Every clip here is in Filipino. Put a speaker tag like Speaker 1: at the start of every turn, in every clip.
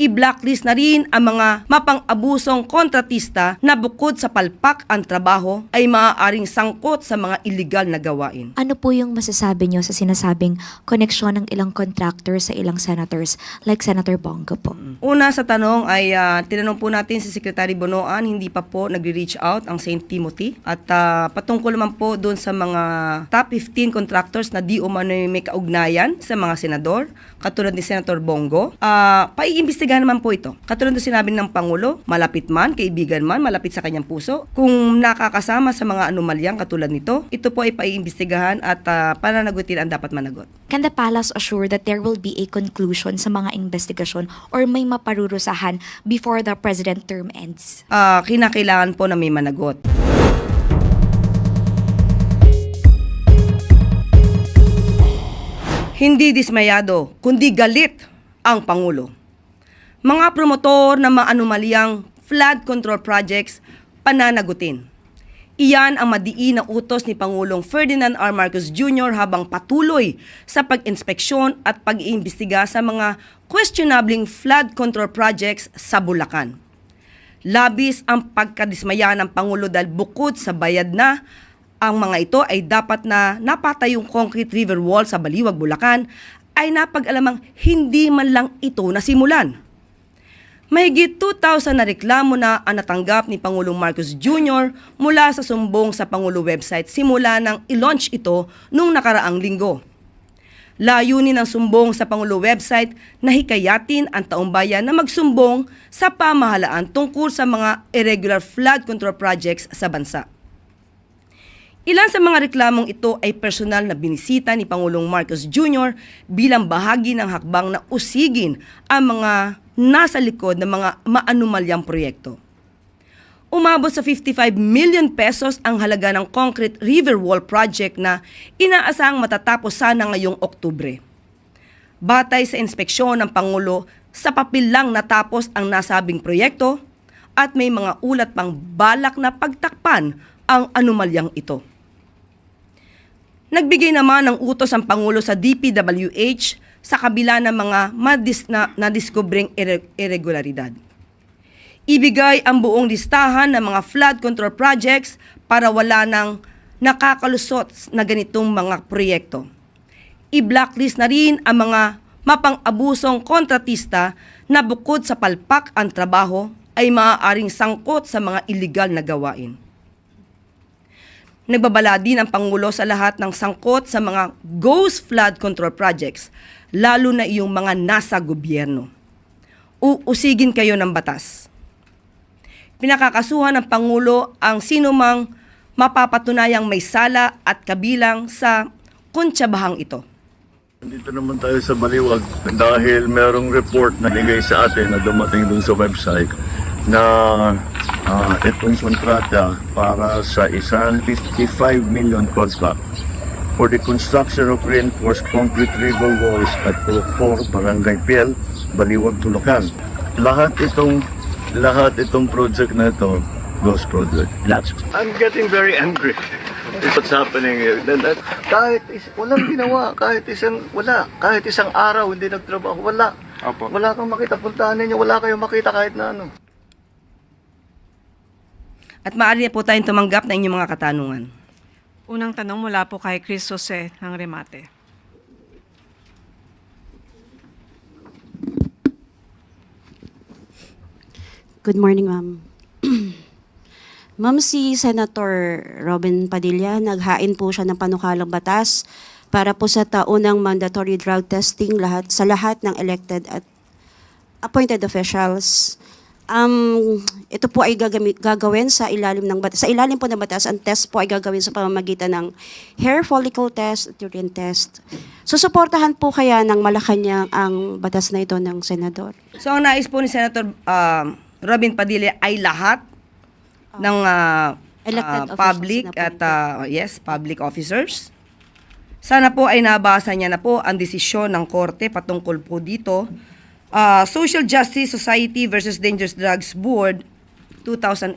Speaker 1: i-blacklist na rin ang mga mapang-abusong kontratista na bukod sa palpak ang trabaho ay maaaring sangkot sa mga illegal na gawain.
Speaker 2: Ano po yung masasabi nyo sa sinasabing koneksyon ng ilang contractors sa ilang senators like Senator Bongo po?
Speaker 1: Una sa tanong ay ah, tinanong po natin si Secretary Bonoan, hindi pa po nagre-reach out ang St. Timothy. At ah, patungkol naman po doon sa mga top 15 contractors na di umano may kaugnayan sa mga senador, katulad ni Senator Bongo, uh, paiimbestigahan naman po ito. Katulad ng sinabi ng Pangulo, malapit man, kaibigan man, malapit sa kanyang puso. Kung nakakasama sa mga anomalyang katulad nito, ito po ay paiimbestigahan at ah, pananagutin ang dapat managot.
Speaker 2: Can the palace assure that there will be a conclusion sa mga investigasyon or may maparurusahan before the president term ends?
Speaker 1: Ah, kinakailangan po na may managot. Hindi dismayado, kundi galit ang Pangulo. Mga promotor ng mga anomalyang flood control projects pananagutin. Iyan ang madiin na utos ni Pangulong Ferdinand R. Marcos Jr. habang patuloy sa pag-inspeksyon at pag-iimbestiga sa mga questionabling flood control projects sa Bulacan. Labis ang pagkadismaya ng Pangulo dahil bukod sa bayad na, ang mga ito ay dapat na napatayong concrete river wall sa Baliwag, Bulacan ay napag-alamang hindi man lang ito nasimulan. Mahigit 2,000 na reklamo na ang natanggap ni Pangulong Marcos Jr. mula sa sumbong sa Pangulo website simula nang i-launch ito nung nakaraang linggo. Layunin ng sumbong sa Pangulo website na hikayatin ang taong bayan na magsumbong sa pamahalaan tungkol sa mga irregular flood control projects sa bansa. Ilan sa mga reklamong ito ay personal na binisita ni Pangulong Marcos Jr. bilang bahagi ng hakbang na usigin ang mga nasa likod ng mga maanumalyang proyekto. Umabot sa 55 million pesos ang halaga ng concrete river wall project na inaasahang matatapos sana ngayong Oktubre. Batay sa inspeksyon ng Pangulo, sa papel lang natapos ang nasabing proyekto at may mga ulat pang balak na pagtakpan ang anomalyang ito. Nagbigay naman ng utos ang Pangulo sa DPWH sa kabila ng mga madis na nadiskubring irregularidad. Ibigay ang buong listahan ng mga flood control projects para wala nang nakakalusot na ganitong mga proyekto. I-blacklist na rin ang mga mapang-abusong kontratista na bukod sa palpak ang trabaho ay maaaring sangkot sa mga illegal na gawain. Nagbabala din ang Pangulo sa lahat ng sangkot sa mga ghost flood control projects, lalo na iyong mga nasa gobyerno. Uusigin kayo ng batas. Pinakakasuhan ng Pangulo ang sinumang mapapatunayang may sala at kabilang sa kontsabahang ito.
Speaker 3: Dito naman tayo sa Baliwag dahil merong report na ligay sa atin na dumating dun sa website na ah, itong kontrata para sa isang 55 million contract for the construction of reinforced concrete river walls at 4 Barangay Piel, Baliwag, Tulukan. Lahat itong lahat itong project na ito, ghost project. I'm getting very angry. What's happening here. Then, that- kahit is, walang ginawa, kahit isang, wala, kahit isang araw hindi nagtrabaho, wala.
Speaker 4: Opo.
Speaker 3: Wala kang makita, puntahan ninyo, wala kayong makita kahit na ano.
Speaker 1: At maaari na po tayong tumanggap ng inyong mga katanungan.
Speaker 5: Unang tanong mula po kay Chris Jose ng Remate.
Speaker 6: Good morning, ma'am. ma'am, si Senator Robin Padilla, naghain po siya ng panukalang batas para po sa taunang mandatory drug testing lahat sa lahat ng elected at appointed officials. Um, ito po ay gagami- gagawin sa ilalim ng batas. Sa ilalim po ng batas, ang test po ay gagawin sa pamamagitan ng hair follicle test at urine test. Susuportahan po kaya ng Malacanang ang batas na ito ng senador?
Speaker 1: So ang nais po ni Senator um, Robin Padilla ay lahat ng ah, ah,
Speaker 6: Elected officials
Speaker 1: public at ah, yes, public officers. Sana po ay nabasa niya na po ang desisyon ng korte patungkol po dito. Ah, Social Justice Society versus Dangerous Drugs Board 2008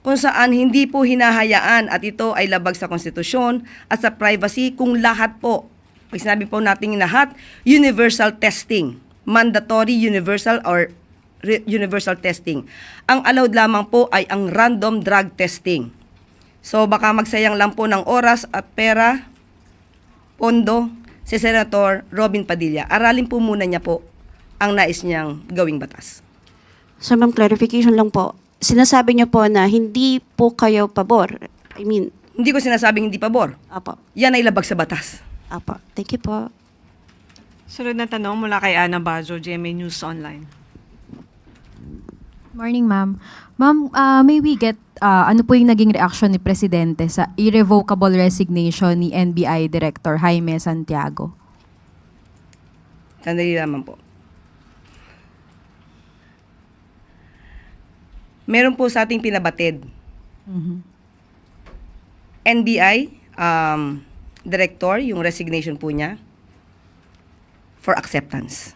Speaker 1: kung saan hindi po hinahayaan at ito ay labag sa konstitusyon at sa privacy kung lahat po, pag sinabi po natin lahat, universal testing mandatory universal or universal testing. Ang allowed lamang po ay ang random drug testing. So baka magsayang lang po ng oras at pera, pondo, si Senator Robin Padilla. Aralin po muna niya po ang nais niyang gawing batas.
Speaker 6: So ma'am, clarification lang po. Sinasabi niyo po na hindi po kayo pabor. I mean,
Speaker 1: Hindi ko sinasabing hindi pabor.
Speaker 6: apo.
Speaker 1: Yan ay labag sa batas.
Speaker 6: Apo. Thank you po.
Speaker 5: Sunod na tanong mula kay Ana Bajo, GMA News Online.
Speaker 4: Morning, ma'am. Ma'am, uh, may we get uh, ano po yung naging reaction ni Presidente sa irrevocable resignation ni NBI Director Jaime Santiago?
Speaker 1: Sandali lamang po. Meron po sa ating pinabatid. NBI, um, director, yung resignation po niya, for acceptance.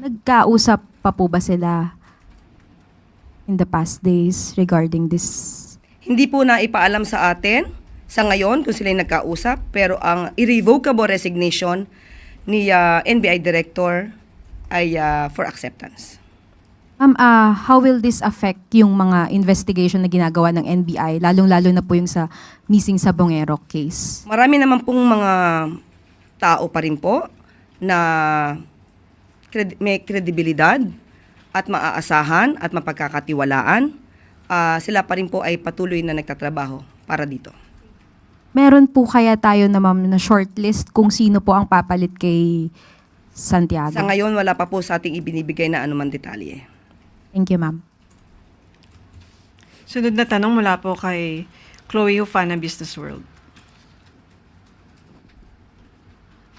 Speaker 4: Nagkausap pa po ba sila in the past days regarding this?
Speaker 1: Hindi po na ipaalam sa atin sa ngayon kung sila yung nagkausap, pero ang irrevocable resignation ni uh, NBI director ay uh, for acceptance.
Speaker 4: Ma'am, uh, how will this affect yung mga investigation na ginagawa ng NBI, lalong-lalo na po yung sa missing sa Bongero case?
Speaker 1: Marami naman pong mga tao pa rin po na cred- may kredibilidad at maaasahan at mapagkakatiwalaan. Ah, sila pa rin po ay patuloy na nagtatrabaho para dito.
Speaker 4: Meron po kaya tayo na ma'am na shortlist kung sino po ang papalit kay Santiago?
Speaker 1: Sa ngayon, wala pa po sa ating ibinibigay na anuman detalye.
Speaker 4: Thank you, ma'am.
Speaker 5: Sunod na tanong mula po kay Chloe Hufana, Business World.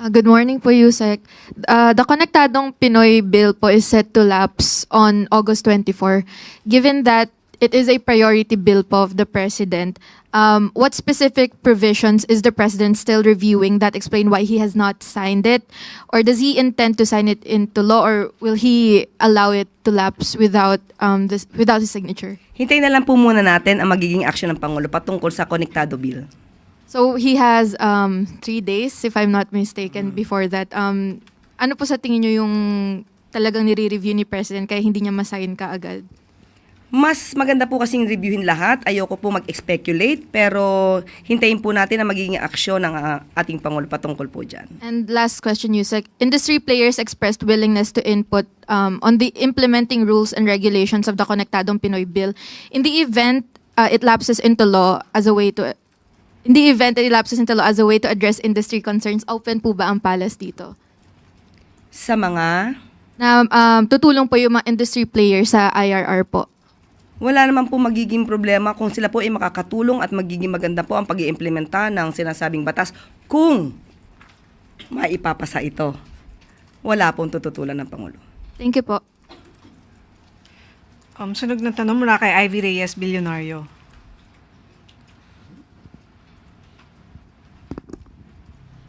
Speaker 7: Uh, good morning po, Yusek. Uh, the Konektadong Pinoy Bill po is set to lapse on August 24. Given that it is a priority bill po of the President, um, what specific provisions is the President still reviewing that explain why he has not signed it? Or does he intend to sign it into law or will he allow it to lapse without, um, this, without his signature?
Speaker 1: Hintayin na lang po muna natin ang magiging aksyon ng Pangulo patungkol sa Konektado Bill.
Speaker 7: So he has um, three days, if I'm not mistaken, before that. Um, ano po sa tingin nyo yung talagang nire-review ni President kaya hindi niya masign ka agad?
Speaker 1: Mas maganda po kasing reviewin lahat. Ayoko po mag-speculate, pero hintayin po natin ang magiging aksyon ng ah, ating Pangulo patungkol po dyan.
Speaker 7: And last question, Yusek. Industry players expressed willingness to input um, on the implementing rules and regulations of the Konektadong Pinoy Bill. In the event uh, it lapses into law as a way to in the event that it lapses into law as a way to address industry concerns, open po ba ang palas dito?
Speaker 1: Sa mga
Speaker 7: Na um, tutulong po yung mga industry players sa IRR po.
Speaker 1: Wala naman po magiging problema kung sila po ay makakatulong at magiging maganda po ang pag iimplementa ng sinasabing batas kung maipapasa ito. Wala pong tututulan ng Pangulo.
Speaker 7: Thank you po.
Speaker 5: Um, sunod na tanong mula kay Ivy Reyes, Bilyonaryo.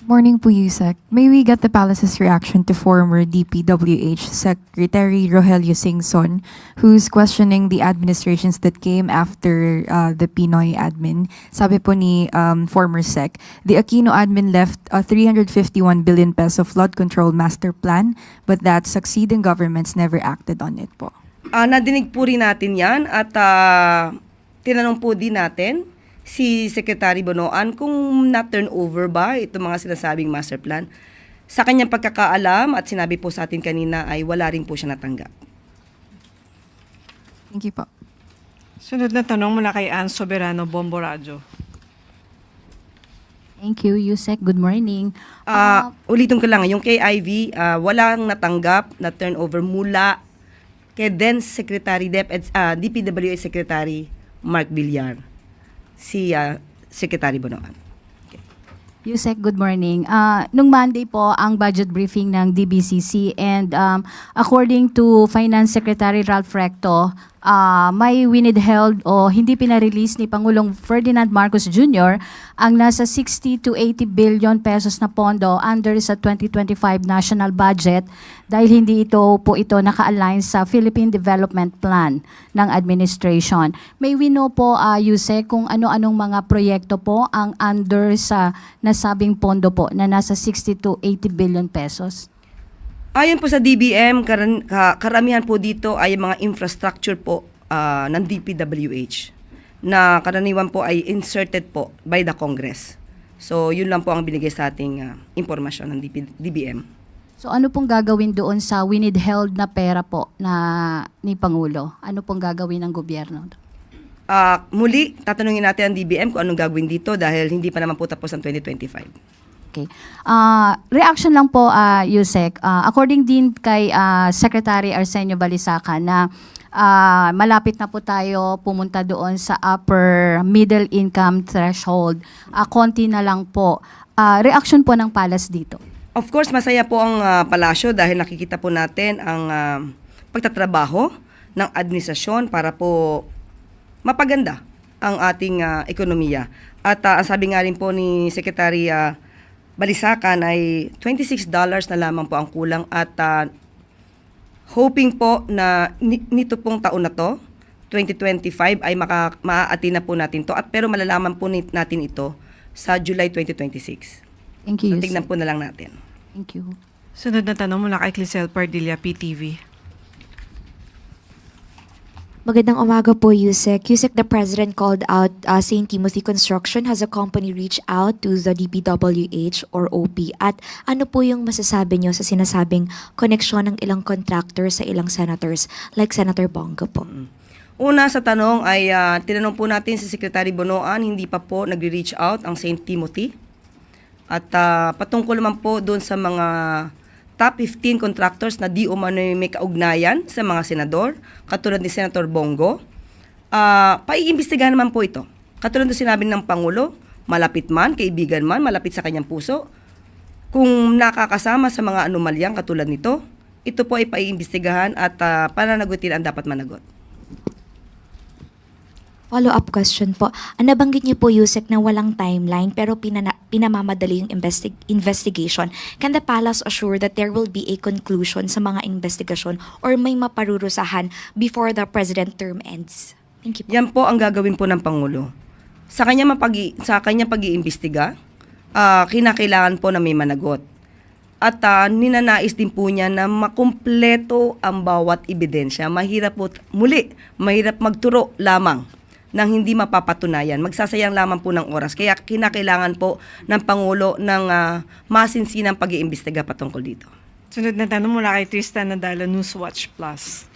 Speaker 8: Morning po, Yusek. May we get the palace's reaction to former DPWH Secretary Rogelio Singson, who's questioning the administrations that came after uh, the Pinoy admin. Sabi po ni um, former Sec, the Aquino admin left a 351 billion peso flood control master plan, but that succeeding governments never acted on it po.
Speaker 1: Ah, nadinig po rin natin yan at ah, tinanong po din natin si Secretary Bonoan kung na-turn over ba itong mga sinasabing master plan. Sa kanyang pagkakaalam at sinabi po sa atin kanina ay wala rin po siya natanggap.
Speaker 8: Thank you po.
Speaker 5: Sunod na tanong mula kay Ann Soberano, Bombo Radio.
Speaker 9: Thank you, Yusek. Good morning.
Speaker 1: Ah, ulitin ko lang, yung KIV, ah, walang natanggap na turnover mula kay then Secretary Dep ah, DPWH Secretary Mark Villar, si ah, Secretary Bonoan.
Speaker 9: Yusek, good morning. Uh, nung Monday po ang budget briefing ng DBCC and um, according to Finance Secretary Ralph Recto, ah, may winidheld o hindi pinarelease ni Pangulong Ferdinand Marcos Jr. ang nasa 60 to 80 billion pesos na pondo under sa 2025 national budget dahil hindi ito po ito naka-align sa Philippine Development Plan ng administration. May we know po, uh, Yuse, kung ano-anong mga proyekto po ang under sa nasabing pondo po na nasa 60 to 80 billion pesos?
Speaker 1: Ayon po sa DBM, karan- ka- karamihan po dito ay mga infrastructure po ah, ng DPWH na karaniwan po ay inserted po by the Congress. So, yun lang po ang binigay sa ating ah, impormasyon ng DP- DBM.
Speaker 9: So ano pong gagawin doon sa winidheld na pera po na ni Pangulo? Ano pong gagawin ng gobyerno?
Speaker 1: Ah, muli, tatanungin natin ang DBM kung anong gagawin dito dahil hindi pa naman po tapos ang 2025.
Speaker 9: Okay. Ah, reaction lang po, ah, Yusek. Ah, according din kay ah, Secretary Arsenio Balisaca na ah, malapit na po tayo pumunta doon sa upper middle income threshold. Ah, konti na lang po. Ah, reaction po ng Palace dito.
Speaker 1: Of course, masaya po ang ah, palasyo dahil nakikita po natin ang ah, pagtatrabaho ng administrasyon para po mapaganda ang ating ah, ekonomiya. At ang sabi nga rin po ni Secretary ah, Balisacan ay $26 na lamang po ang kulang at ah, hoping po na ni- nito pong taon na to, 2025 ay maka, maaati na po natin to at pero malalaman po natin ito sa July 2026.
Speaker 9: Thank you,
Speaker 1: So tignan po na lang natin.
Speaker 9: Thank you.
Speaker 5: Sunod na tanong mula kay Clisel Pardilla, PTV.
Speaker 2: Magandang umaga po, Yusek. Yusek, the President called out uh, St. Timothy Construction. Has a company reached out to the DPWH or OP? At ano po yung masasabi nyo sa sinasabing koneksyon ng ilang contractor sa ilang senators like Senator Bongo po?
Speaker 1: Una sa tanong ay ah, tinanong po natin si Secretary Bonoan, hindi pa po nagre-reach out ang St. Timothy. At ah, patungkol naman po doon sa mga top 15 contractors na di umano may kaugnayan sa mga senador, katulad ni Senator Bongo, ah paiimbestigahan naman po ito. Katulad ng sinabi ng Pangulo, malapit man, kaibigan man, malapit sa kanyang puso, kung nakakasama sa mga anomalyang katulad nito, ito po ay paiimbestigahan at ah, pananagutin ang dapat managot.
Speaker 2: Follow-up question po. Ang nabanggit niyo po, Yusek, na walang timeline pero pinana- pinamamadali yung investi- investigation. Can the palace assure that there will be a conclusion sa mga investigasyon or may maparurusahan before the president term ends? Thank you po.
Speaker 1: Yan po ang gagawin po ng Pangulo. Sa kanya mapag sa kanya pag-iimbestiga, ah, kinakailangan po na may managot. At ah, ninanais din po niya na makumpleto ang bawat ebidensya. Mahirap po, muli, mahirap magturo lamang ng hindi mapapatunayan. Magsasayang lamang po ng oras. Kaya kinakailangan po ng Pangulo ng ah, masinsinang pag-iimbestiga patungkol dito.
Speaker 5: Sunod na tanong mula kay Tristan Nadala, Newswatch Plus.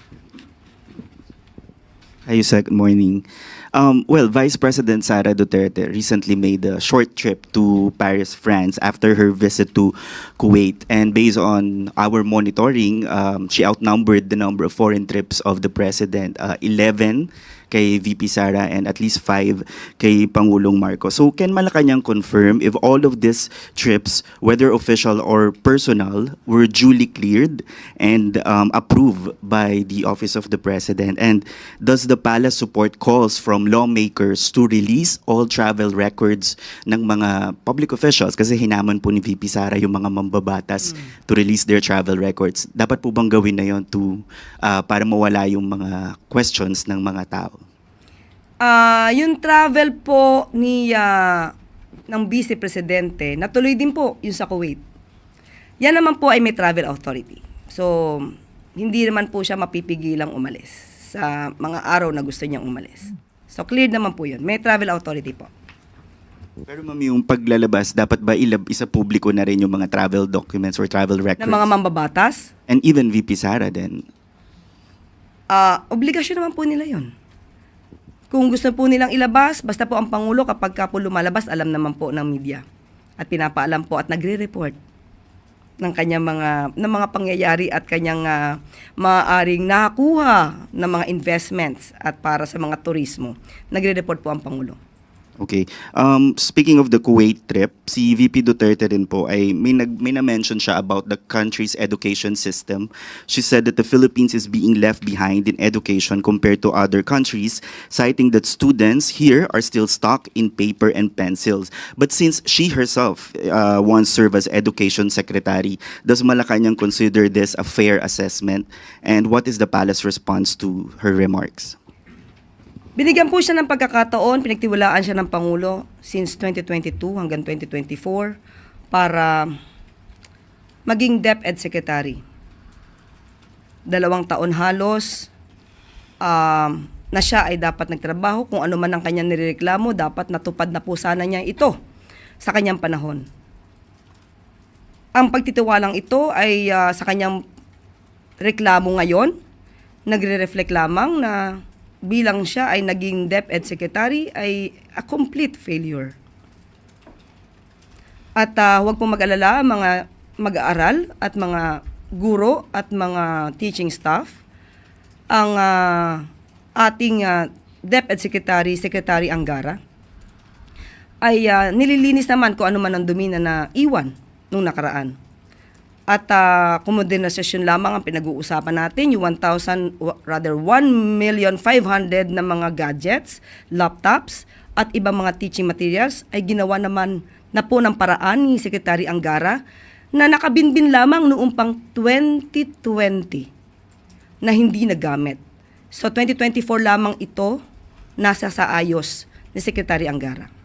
Speaker 10: Hi, Yusek. Good morning. Um, well, Vice President Sara Duterte recently made a short trip to Paris, France after her visit to Kuwait. And based on our monitoring, um, she outnumbered the number of foreign trips of the President, uh, 11 kay VP Sara and at least 5 kay Pangulong Marcos. So can Malacanang confirm if all of these trips, whether official or personal, were duly cleared and um, approved by the Office of the President? And does the palace support calls from lawmakers to release all travel records ng mga public officials? Kasi hinaman po ni VP Sara yung mga mambabatas to release their travel records. Dapat po bang gawin na yon to uh, para mawala yung mga questions ng mga tao?
Speaker 1: Ah, yung travel po ni ah, ng Vice Presidente, natuloy din po yung sa Kuwait. Yan naman po ay may travel authority. So, hindi naman po siya mapipigilang umalis sa mga araw na gusto niyang umalis. So, cleared naman po yun. May travel authority po.
Speaker 10: Pero ma'am, yung paglalabas, dapat ba ilab isa publiko na rin yung mga travel documents or travel records?
Speaker 1: Ng mga mambabatas,
Speaker 10: And even VP Sara din.
Speaker 1: ah, obligasyon naman po nila yon. Kung gusto po nilang ilabas, basta po ang Pangulo kapag ka po lumalabas, alam naman po ng media. At pinapaalam po at nagre-report ng kanyang mga ng mga pangyayari at kanyang ah, maaaring nakakuha ng mga investments at para sa mga turismo. Nagre-report po ang Pangulo.
Speaker 10: Okay. Um, speaking of the Kuwait trip, si VP Duterte din po ay may, nag, may na-mention siya about the country's education system. She said that the Philippines is being left behind in education compared to other countries, citing that students here are still stuck in paper and pencils. But since she herself uh, once served as education secretary, does Malacanang consider this a fair assessment? And what is the palace response to her remarks?
Speaker 1: Binigyan po siya ng pagkakataon, pinagtiwalaan siya ng Pangulo since 2022 hanggang 2024 para maging DepEd Secretary. Dalawang taon halos um, na siya ay dapat nagtrabaho. Kung ano man ang kanyang nireklamo, dapat natupad na po sana niya ito sa kanyang panahon. Ang pagtitiwalang ito ay ah, sa kanyang reklamo ngayon, nagre-reflect lamang na bilang siya ay naging DepEd Secretary ay a complete failure. At ah, huwag pong mag-alala mga mag-aaral at mga guro at mga teaching staff ang ah, ating ah, DepEd Secretary, Secretary Angara, ay ah, nililinis naman kung ano man ang dumi na naiwan nung nakaraan. At uh, kumodernization lamang ang pinag-uusapan natin, yung 1,000, wa- rather 1,500,000 na mga gadgets, laptops, at ibang mga teaching materials ay ginawa naman na po ng paraan ni Secretary Angara na nakabinbin lamang noong pang 2020 na hindi nagamit. So 2024 lamang ito nasa sa ayos ni Secretary Angara.